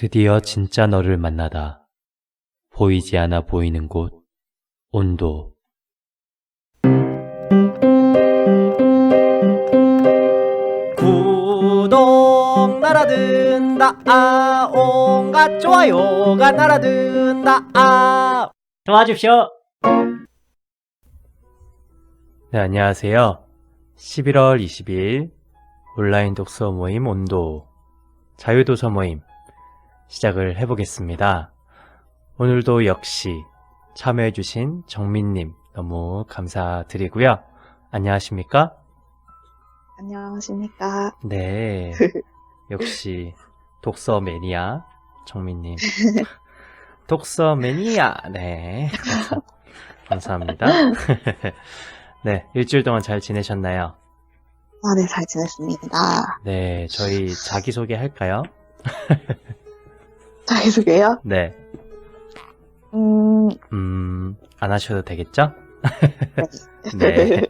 드디어 진짜 너를 만나다. 보이지 않아 보이는 곳, 온도. 구독 날아든다 아 온갖 좋아요가 날아든다 아 도와주십시오 네, 안녕하세요. 11월 22일 온라인 독서 모임 온도 자유도서 모임 시작을 해보겠습니다. 오늘도 역시 참여해주신 정민님 너무 감사드리고요. 안녕하십니까? 안녕하십니까. 네. 역시 독서 매니아 정민님. 독서 매니아. 네. 감사, 감사합니다. 네. 일주일 동안 잘 지내셨나요? 아, 네, 잘 지냈습니다. 네. 저희 자기소개 할까요? 자기소개요? 네. 음, 음, 안 하셔도 되겠죠? 네.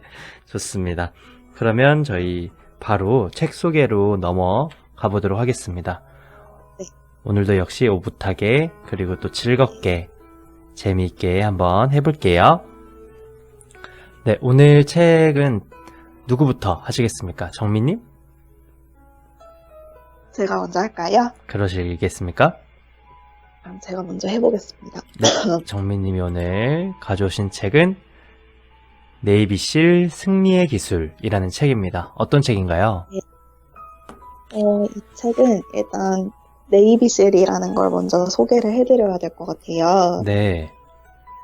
좋습니다. 그러면 저희 바로 책 소개로 넘어가 보도록 하겠습니다. 네. 오늘도 역시 오붓하게 그리고 또 즐겁게 재미있게 한번 해볼게요. 네, 오늘 책은 누구부터 하시겠습니까? 정민님? 제가 먼저 할까요? 그러시겠습니까? 그럼 제가 먼저 해보겠습니다. 네, 정민님이 오늘 가져오신 책은 네이비실 승리의 기술이라는 책입니다. 어떤 책인가요? 어, 이 책은 일단 네이비실이라는 걸 먼저 소개를 해드려야 될 것 같아요. 네,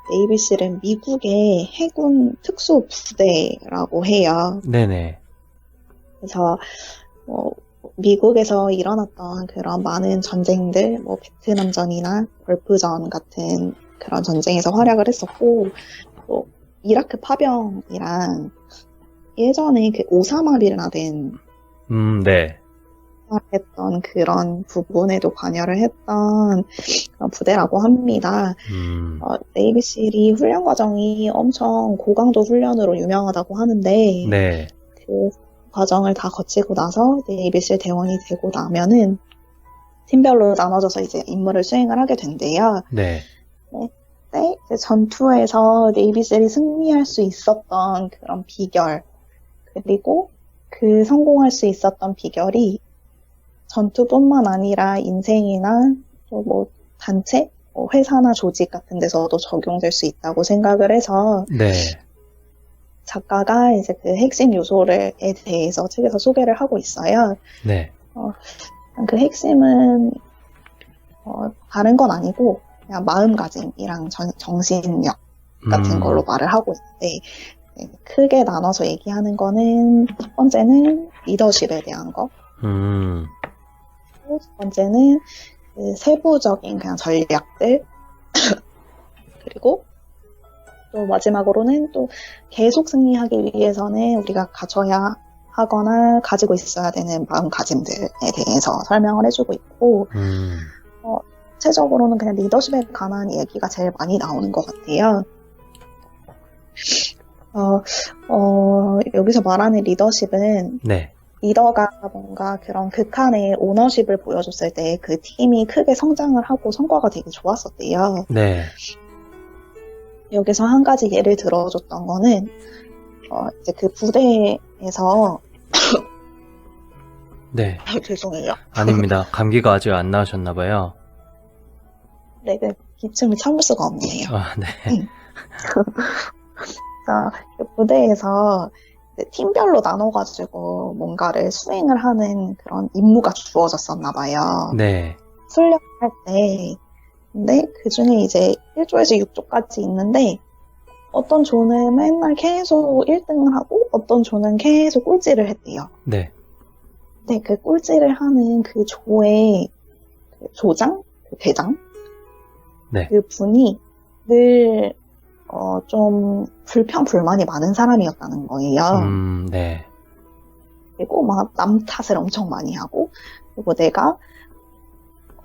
네이비실은 미국의 해군 특수 부대라고 해요. 네네. 그래서 뭐 미국에서 일어났던 그런 많은 전쟁들, 뭐 베트남전이나 걸프전 같은 그런 전쟁에서 활약을 했었고, 또 이라크 파병이랑 예전에 그 오사마 빌라덴 음, 네. 했던 그런 부분에도 관여를 했던 그런 부대라고 합니다. 음, 어, 네이비실이 훈련 과정이 엄청 고강도 훈련으로 유명하다고 하는데, 네. 그 과정을 다 거치고 나서 네이비실 대원이 되고 나면은 팀별로 나눠져서 이제 임무를 수행을 하게 된대요. 네. 네, 이제 전투에서 네이비실이 승리할 수 있었던 그런 비결 그리고 그 성공할 수 있었던 비결이 전투뿐만 아니라 인생이나 또 뭐 단체, 뭐 회사나 조직 같은 데서도 적용될 수 있다고 생각을 해서 네. 작가가 이제 그 핵심 요소를에 대해서 책에서 소개를 하고 있어요. 네. 그 핵심은 어, 다른 건 아니고 그냥 마음가짐이랑 전- 정신력 같은 음, 걸로 말을 하고 있는데 네, 크게 나눠서 얘기하는 거는 첫 번째는 리더십에 대한 거, 음, 두 번째는 그 세부적인 그냥 전략들 그리고 또 마지막으로는 또 계속 승리하기 위해서는 우리가 갖춰야 하거나 가지고 있어야 되는 마음가짐들에 대해서 설명을 해주고 있고 음, 전체적으로는 그냥 리더십에 관한 얘기가 제일 많이 나오는 것 같아요. 어, 어, 여기서 말하는 리더십은 네. 리더가 뭔가 그런 극한의 오너십을 보여줬을 때 그 팀이 크게 성장을 하고 성과가 되게 좋았었대요. 네. 여기서 한 가지 예를 들어줬던 거는 어, 이제 그 부대에서 네. 아, 죄송해요. 아닙니다. 감기가 아직 안 나으셨나 봐요. 네, 그 기침을 참을 수가 없네요. 아, 네. 그 부대에서 이제 팀별로 나눠가지고 뭔가를 수행을 하는 그런 임무가 주어졌었나 봐요. 네. 훈련할 때. 근데 그 중에 이제 1조에서 6조까지 있는데 어떤 조는 맨날 계속 1등을 하고 어떤 조는 계속 꼴찌를 했대요. 네. 근데 그 꼴찌를 하는 그 조의 그 조장, 그 대장, 네. 그 분이 늘 어, 좀 불평 불만이 많은 사람이었다는 거예요. 음, 네. 그리고 막 남 탓을 엄청 많이 하고 그리고 내가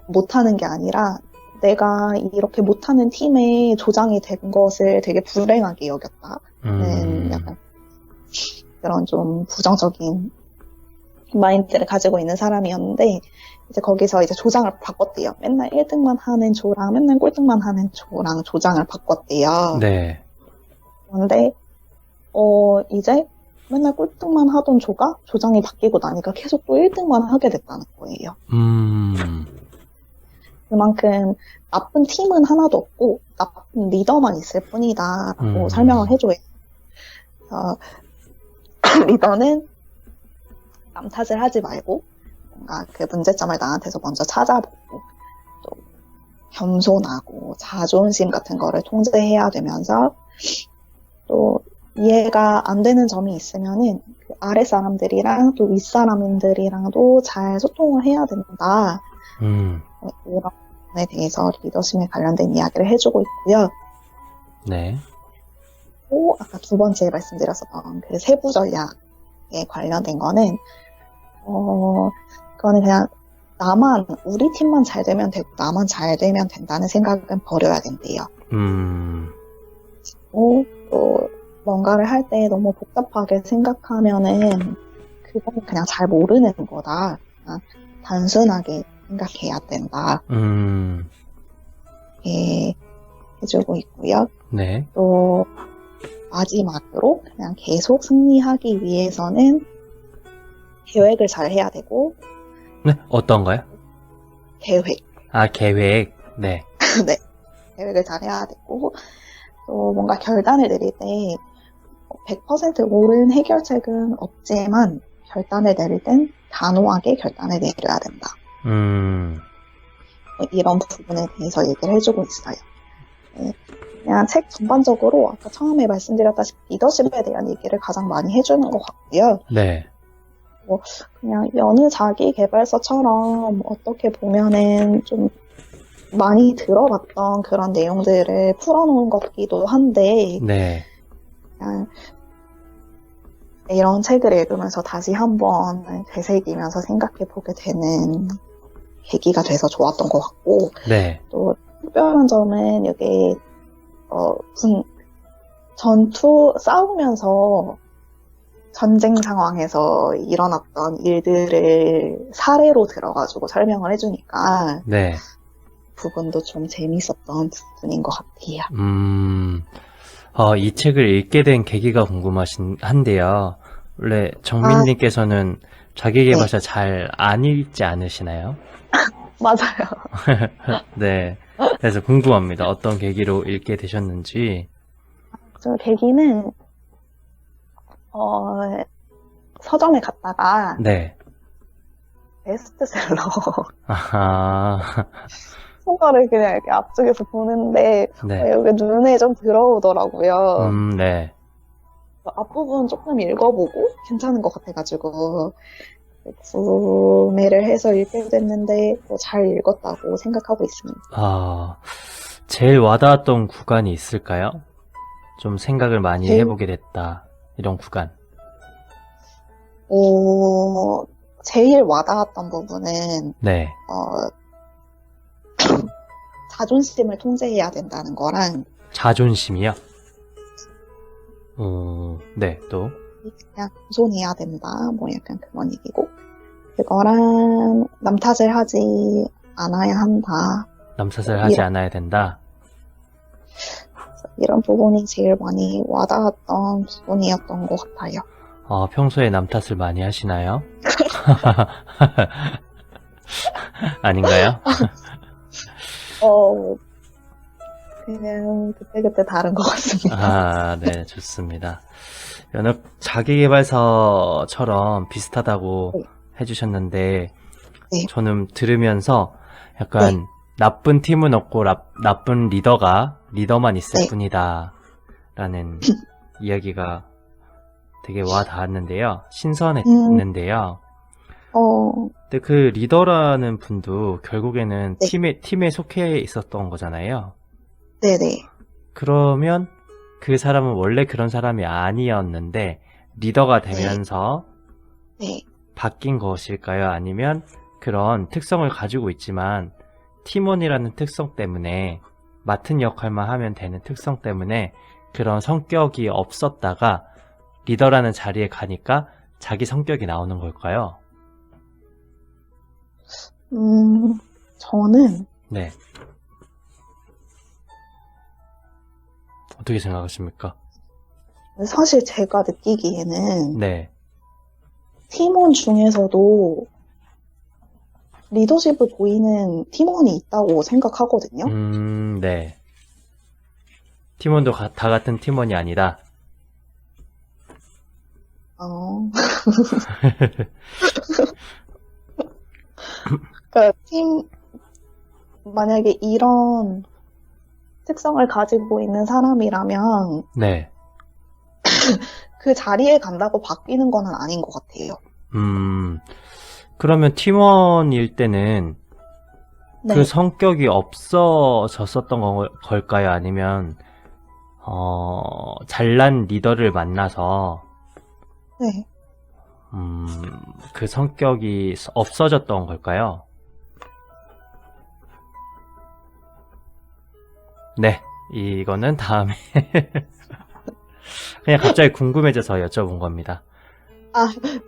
못하는 게 아니라 내가 이렇게 못하는 팀의 조장이 된 것을 되게 불행하게 여겼다는 음, 약간 그런 좀 부정적인 마인드를 가지고 있는 사람이었는데 이제 거기서 이제 조장을 바꿨대요. 맨날 1등만 하는 조랑 맨날 꼴등만 하는 조랑 조장을 바꿨대요. 네. 그런데 어 이제 맨날 꼴등만 하던 조가 조장이 바뀌고 나니까 계속 또 1등만 하게 됐다는 거예요. 음, 그만큼 나쁜 팀은 하나도 없고 나쁜 리더만 있을 뿐이다라고 음. 설명을 해줘요. 어, 리더는 남 탓을 하지 말고 뭔가 그 문제점을 나한테서 먼저 찾아보고 또 겸손하고 자존심 같은 거를 통제해야 되면서 또 이해가 안 되는 점이 있으면은 그 아래 사람들이랑 또 윗 사람들이랑도 잘 소통을 해야 된다. 음, 이런 부분에 대해서 리더십에 관련된 이야기를 해주고 있고요. 네. 또 아까 두 번째 말씀드렸었던 그 세부 전략에 관련된 거는 어 그거는 그냥 나만 우리 팀만 잘 되면 되고 나만 잘 되면 된다는 생각은 버려야 된대요. 음, 또, 또 뭔가를 할 때 너무 복잡하게 생각하면은 그건 그냥 잘 모르는 거다. 단순하게 생각해야 된다. 음, 이렇게 해주고 있고요. 네. 또 마지막으로 그냥 계속 승리하기 위해서는 계획을 잘 해야 되고 네, 어떤가요? 계획 아, 계획. 네. 네 계획을 잘 해야 되고 또 뭔가 결단을 내릴 때 100% 옳은 해결책은 없지만 결단을 내릴 땐 단호하게 결단을 내려야 된다. 음, 뭐 이런 부분에 대해서 얘기를 해주고 있어요. 네, 그냥 책 전반적으로 아까 처음에 말씀드렸다시피 리더십에 대한 얘기를 가장 많이 해주는 것 같고요. 네. 그냥 여느 자기 개발서처럼 어떻게 보면은 좀 많이 들어봤던 그런 내용들을 풀어놓은 것 같기도 한데 네. 그냥 이런 책을 읽으면서 다시 한번 되새기면서 생각해 보게 되는 계기가 돼서 좋았던 것 같고 네. 또 특별한 점은 여기 어, 군 전투 싸우면서 전쟁 상황에서 일어났던 일들을 사례로 들어가지고 설명을 해주니까 네. 부분도 좀 재밌었던 부분인 것 같아요. 음, 어, 이 책을 읽게 된 계기가 궁금하신 한데요. 원래 정민님께서는 자기계발서 잘 안 읽지 않으시나요? 맞아요. 네. 그래서 궁금합니다. 어떤 계기로 읽게 되셨는지. 저 계기는 어, 서점에 갔다가 네. 베스트셀러 아하. 소가를 그냥 이렇게 앞쪽에서 보는데 네. 여기 눈에 좀 들어오더라고요. 음, 네. 앞부분 조금 읽어보고 괜찮은 것 같아가지고 구매를 해서 읽게 됐는데 뭐잘 읽었다고 생각하고 있습니다. 아, 제일 와닿았던 구간이 있을까요? 좀 생각을 많이 제일- 해보게 됐다. 이런 구간. 어, 제일 와닿았던 부분은 네. 어, 자존심을 통제해야 된다는 거랑 자존심이요? 어, 네, 또. 그냥 겸손해야 된다. 뭐 약간 그런 얘기고 그거랑 남 탓을 하지 않아야 한다. 남탓을 하지 이런- 않아야 된다. 이런 부분이 제일 많이 와닿았던 부분이었던 것 같아요. 어, 평소에 남탓을 많이 하시나요? 아닌가요? 어, 그냥 그때그때 다른 것 같습니다. 아, 네, 좋습니다. 연업 자기계발서처럼 비슷하다고 네. 해주셨는데, 네. 저는 들으면서 약간 나쁜 팀은 없고 라- 나쁜 리더가 리더만 있을 네. 뿐이다. 라는 이야기가 되게 와 닿았는데요. 신선했는데요. 어, 근데 그 리더라는 분도 결국에는 네. 팀에, 팀에 속해 있었던 거잖아요. 네네. 그러면 그 사람은 원래 그런 사람이 아니었는데 리더가 되면서 네. 바뀐 것일까요? 아니면 그런 특성을 가지고 있지만 팀원이라는 특성 때문에 맡은 역할만 하면 되는 특성 때문에 그런 성격이 없었다가 리더라는 자리에 가니까 자기 성격이 나오는 걸까요? 음, 저는 네. 어떻게 생각하십니까? 사실 제가 느끼기에는 네. 팀원 중에서도 리더십을 보이는 팀원이 있다고 생각하거든요. 음, 네. 팀원도 가- 다 같은 팀원이 아니다. 어. 그러니까 팀 만약에 이런 특성을 가지고 있는 사람이라면 네. 그 자리에 간다고 바뀌는 건 아닌 것 같아요. 음, 그러면 팀원일 때는 네. 그 성격이 없어졌었던 거- 걸까요? 아니면, 어, 잘난 리더를 만나서, 네. 음, 그 성격이 없어졌던 걸까요? 네, 이거는 다음에. 그냥 갑자기 궁금해져서 여쭤본 겁니다.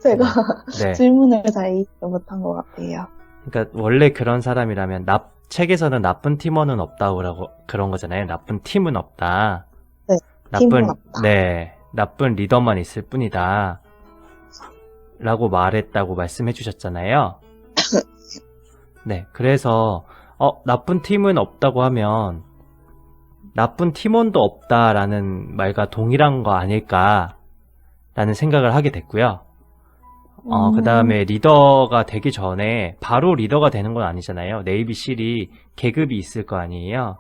제가 네. 질문을 잘 이해 못한 것 같아요. 그러니까 원래 그런 사람이라면 나, 책에서는 나쁜 팀원은 없다고 그런 거잖아요. 나쁜 팀은 없다. 네, 나쁜 팀은 없다. 네 나쁜 리더만 있을 뿐이다. 라고 말했다고 말씀해 주셨잖아요. 네, 그래서 어 나쁜 팀은 없다고 하면 나쁜 팀원도 없다라는 말과 동일한 거 아닐까라는 생각을 하게 됐고요. 어, 음. 그 다음에 리더가 되기 전에 바로 리더가 되는 건 아니잖아요. 네이비 실이 계급이 있을 거 아니에요.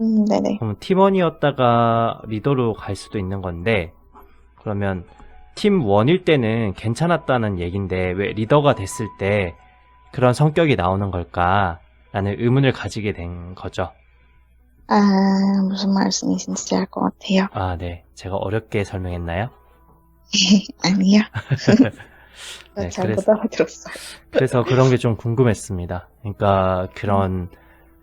음, 네네. 그럼 팀원이었다가 리더로 갈 수도 있는 건데, 그러면 팀 원일 때는 괜찮았다는 얘긴데, 왜 리더가 됐을 때 그런 성격이 나오는 걸까? 라는 의문을 가지게 된 거죠. 아, 무슨 말씀이신지 알 것 같아요. 아, 네. 제가 어렵게 설명했나요? 아니요. 네, 잘못 그래서- 알아들었어요. 그래서 그런 게 좀 궁금했습니다. 그러니까 그런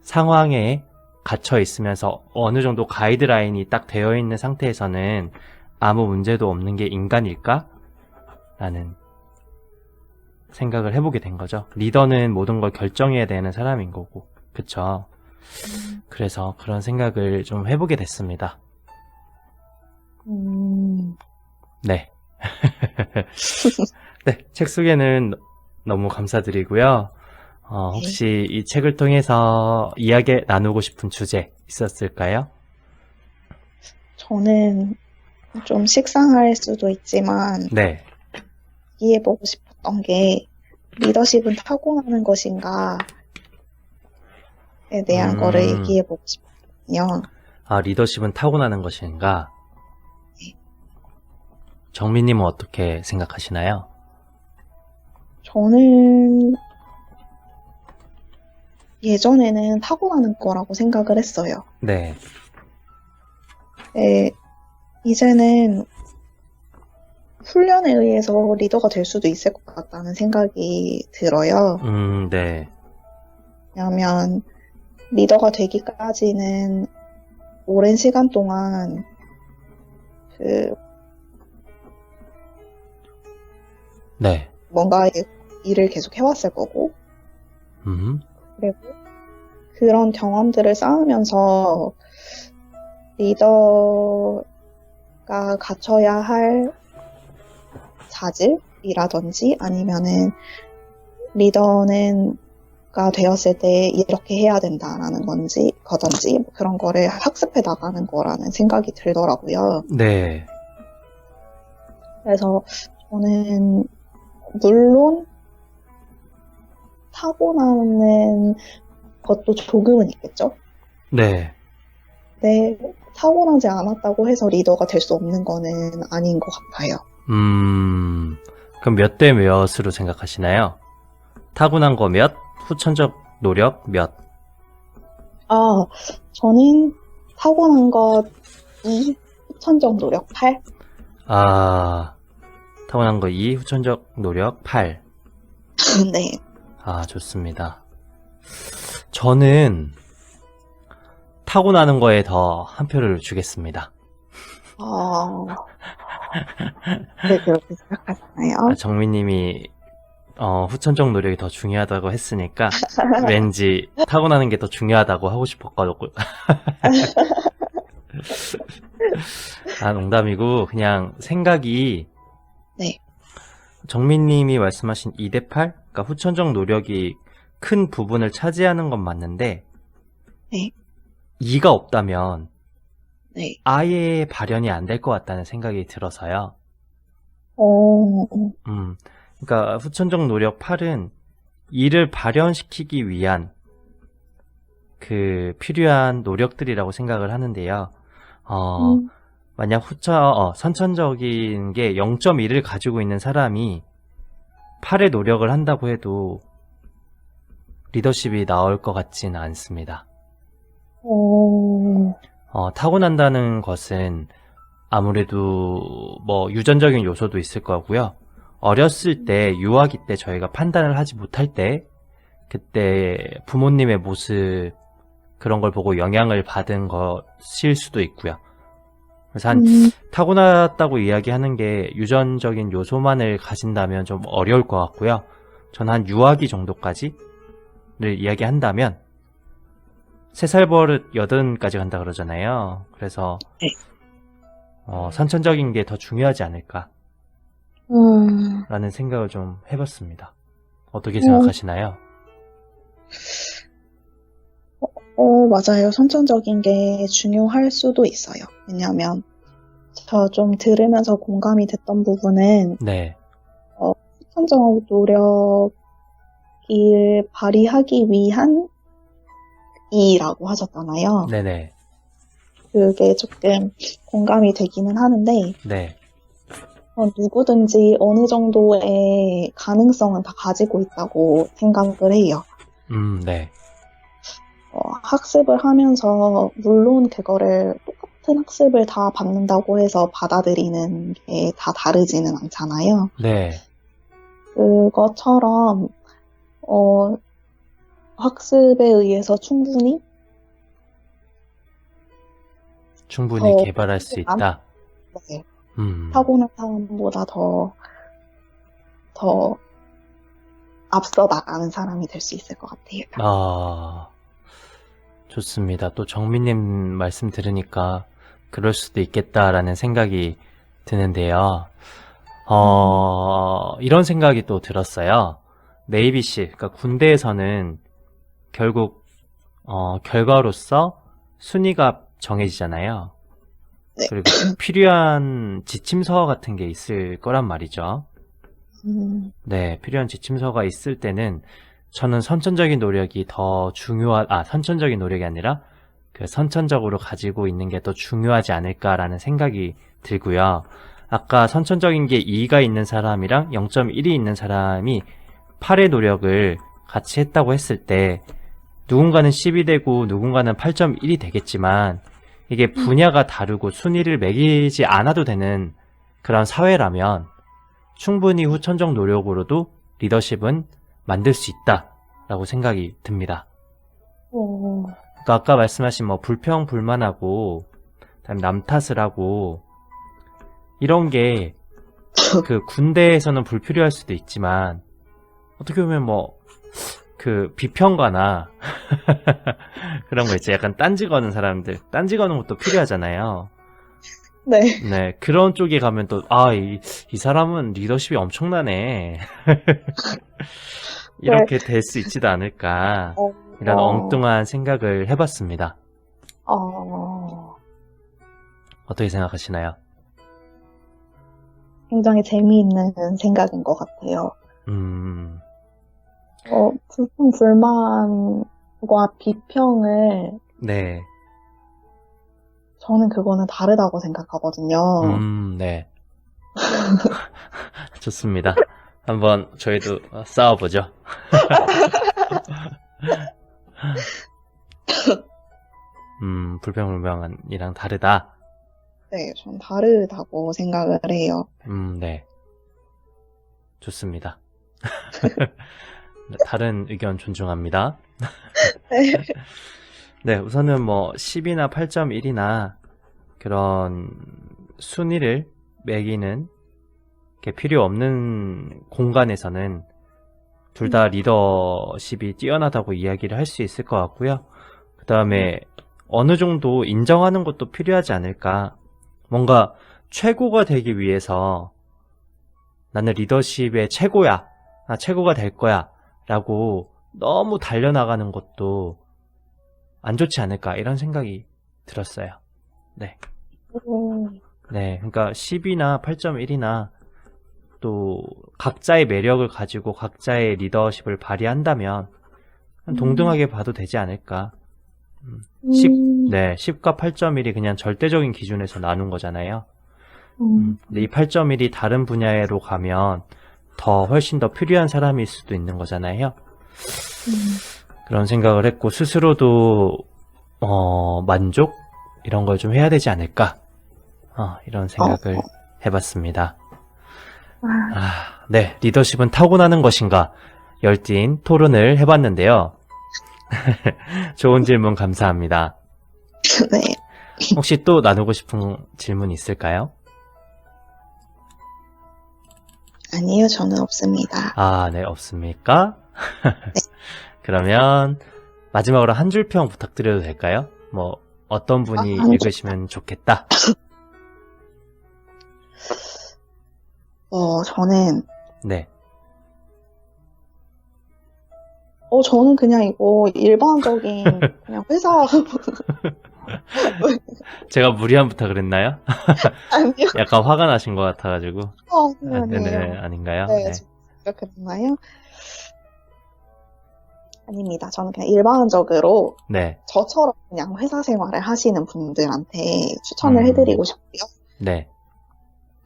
상황에 갇혀 있으면서 어느 정도 가이드라인이 딱 되어 있는 상태에서는 아무 문제도 없는 게 인간일까? 라는 생각을 해보게 된 거죠. 리더는 모든 걸 결정해야 되는 사람인 거고. 그쵸? 그래서 그런 생각을 좀 해보게 됐습니다. 음, 네. 네, 책 소개는 너무 감사드리고요. 어, 혹시 이 책을 통해서 이야기 나누고 싶은 주제 있었을까요? 저는 좀 식상할 수도 있지만 네. 이해해보고 싶었던 게 리더십은 타고나는 것인가에 대한 음. 거를 얘기해보고 싶거든요. 아, 리더십은 타고나는 것인가? 정민님은 어떻게 생각하시나요? 저는 예전에는 타고나는 거라고 생각을 했어요. 네. 네, 이제는 훈련에 의해서 리더가 될 수도 있을 것 같다는 생각이 들어요. 음, 네. 왜냐하면 리더가 되기까지는 오랜 시간 동안 그 네. 뭔가 일을 계속 해왔을 거고 음, 그리고 그런 경험들을 쌓으면서 리더가 갖춰야 할 자질이라든지 아니면은 리더는 가 되었을 때 이렇게 해야 된다라는 건지 거든지 뭐 그런 거를 학습해 나가는 거라는 생각이 들더라고요. 네. 그래서 저는 물론 타고나는 것도 조금은 있겠죠. 네. 네, 타고나지 않았다고 해서 리더가 될 수 없는 거는 아닌 것 같아요. 음, 그럼 몇 대 몇으로 생각하시나요? 타고난 거 몇? 후천적 노력 몇? 아, 저는 타고난 것 2, 후천적 노력 8. 아, 타고난 거 2, 후천적 노력 8. 네. 아, 좋습니다. 저는 타고나는 거에 더 한 표를 주겠습니다. 아, 네, 그렇게 생각하시나요? 아, 정민님이 어, 후천적 노력이 더 중요하다고 했으니까 왠지 타고나는 게 더 중요하다고 하고 싶었거든요. 아, 농담이고 그냥 생각이 네. 정민님이 말씀하신 2대 8? 그러니까 후천적 노력이 큰 부분을 차지하는 건 맞는데 네. 2가 없다면 네. 아예 발현이 안 될 것 같다는 생각이 들어서요. 어, 음, 그러니까 후천적 노력 8은 이를 발현시키기 위한 그 필요한 노력들이라고 생각을 하는데요. 어, 음, 만약 후천, 어, 선천적인 게 0.1을 가지고 있는 사람이 8의 노력을 한다고 해도 리더십이 나올 것 같지는 않습니다. 어, 어, 타고난다는 것은 아무래도 뭐 유전적인 요소도 있을 거고요. 어렸을 때, 유아기 때 저희가 판단을 하지 못할 때, 그때 부모님의 모습, 그런 걸 보고 영향을 받은 것일 수도 있고요. 그래서 한 음, 타고났다고 이야기하는 게 유전적인 요소만을 가진다면 좀 어려울 것 같고요. 저는 한 유아기 정도까지를 이야기한다면 세 살 버릇 여든까지 간다 그러잖아요. 그래서 네. 어, 선천적인 게 더 중요하지 않을까 라는 음, 생각을 좀 해봤습니다. 어떻게 생각하시나요? 어, 맞아요. 선천적인 게 중요할 수도 있어요. 왜냐면, 저 좀 들으면서 공감이 됐던 부분은, 네, 선천적 노력을 발휘하기 위한 이라고 하셨잖아요. 네네, 그게 조금 공감이 되기는 하는데, 네, 어, 누구든지 어느 정도의 가능성은 다 가지고 있다고 생각을 해요. 음, 네, 어, 학습을 하면서, 물론 그거를 똑같은 학습을 다 받는다고 해서 받아들이는 게 다 다르지는 않잖아요. 네, 그것처럼, 어, 학습에 의해서 충분히, 충분히 어, 개발할 수 안- 있다. 네, 음, 타고난 사람보다 더, 더 앞서 나가는 사람이 될 수 있을 것 같아요. 아, 좋습니다. 또 정민님 말씀 들으니까 그럴 수도 있겠다라는 생각이 드는데요. 어, 이런 생각이 또 들었어요. 네이비시, 그러니까 군대에서는 결국, 어, 결과로서 순위가 정해지잖아요. 네. 그리고 필요한 지침서 같은 게 있을 거란 말이죠. 음, 네, 필요한 지침서가 있을 때는 저는 선천적인 노력이 더 중요하, 아, 선천적인 노력이 아니라 그 선천적으로 가지고 있는 게 더 중요하지 않을까라는 생각이 들고요. 아까 선천적인 게 2가 있는 사람이랑 0.1이 있는 사람이 8의 노력을 같이 했다고 했을 때 누군가는 10이 되고 누군가는 8.1이 되겠지만 이게 분야가 다르고 순위를 매기지 않아도 되는 그런 사회라면 충분히 후천적 노력으로도 리더십은 만들 수 있다라고 생각이 듭니다. 어, 그러니까 아까 말씀하신 뭐 불평 불만하고 남 탓을 하고 이런 게 그 군대에서는 불필요할 수도 있지만 어떻게 보면 뭐 그 비평가나 그런 거 있죠. 약간 딴지 거는 사람들 딴지 거는 것도 필요하잖아요. 네. 네, 그런 쪽에 가면 또, 아, 이, 이 사람은 리더십이 엄청나네. 이렇게 될수 있지도 않을까. 어, 이런 어, 엉뚱한 생각을 해봤습니다. 어, 어떻게 생각하시나요? 굉장히 재미있는 생각인 것 같아요. 음, 어, 불평, 불만과 비평을 네. 저는 그거는 다르다고 생각하거든요. 음, 네. 좋습니다. 한번 저희도 싸워보죠. 음, 불평불만이랑 다르다. 네, 전 다르다고 생각을 해요. 음, 네. 좋습니다. 다른 의견 존중합니다. 네, 우선은 뭐 10이나 8.1이나 그런 순위를 매기는 게 필요 없는 공간에서는 둘 다 리더십이 뛰어나다고 이야기를 할 수 있을 것 같고요. 그 다음에 어느 정도 인정하는 것도 필요하지 않을까. 뭔가 최고가 되기 위해서 나는 리더십의 최고야. 나 최고가 될 거야. 라고 너무 달려나가는 것도 안 좋지 않을까. 이런 생각이 들었어요. 네. 음, 네. 그러니까 10이나 8.1이나 또 각자의 매력을 가지고 각자의 리더십을 발휘한다면 동등하게 봐도 되지 않을까. 십- 음, 네. 10과 8.1이 그냥 절대적인 기준에서 나눈 거잖아요. 음, 근데 이 8.1이 다른 분야로 가면 더 훨씬 더 필요한 사람일 수도 있는 거잖아요. 음. 그런 생각을 했고 스스로도 어, 만족 이런 걸 좀 해야 되지 않을까. 어, 이런 생각을 어. 해봤습니다. 아, 아, 네, 리더십은 타고나는 것인가? 열띤 토론을 해봤는데요. 좋은 질문 감사합니다. 네. 혹시 또 나누고 싶은 질문 있을까요? 아니요, 저는 없습니다. 아, 네, 없습니까? 그러면 마지막으로 한 줄 평 부탁드려도 될까요? 뭐 어떤 분이 아, 한 줄. 읽으시면 좋겠다. 어, 저는, 네. 어, 저는 그냥 이거 일반적인 그냥 회사, 제가 무리한 부탁을 했나요? 아니요, 약간 화가 나신 것 같아가지고. 어, 아, 네네, 아니에요. 아닌가요? 네, 네. 그렇게 됐나요? 아닙니다. 저는 그냥 일반적으로 네. 저처럼 그냥 회사 생활을 하시는 분들한테 추천을 음. 해드리고 싶고요. 네.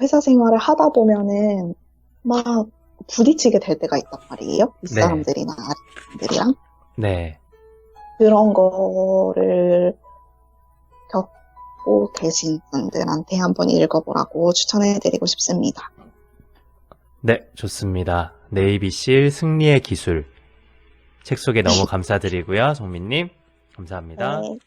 회사 생활을 하다 보면은 막 부딪히게 될 때가 있단 말이에요. 네. 윗사람들이나 아랫사람들이랑. 네. 그런 거를 겪고 계신 분들한테 한번 읽어보라고 추천해드리고 싶습니다. 네, 좋습니다. 네이비실 승리의 기술. 책 소개 너무 감사드리고요. 정민님. 감사합니다. 네.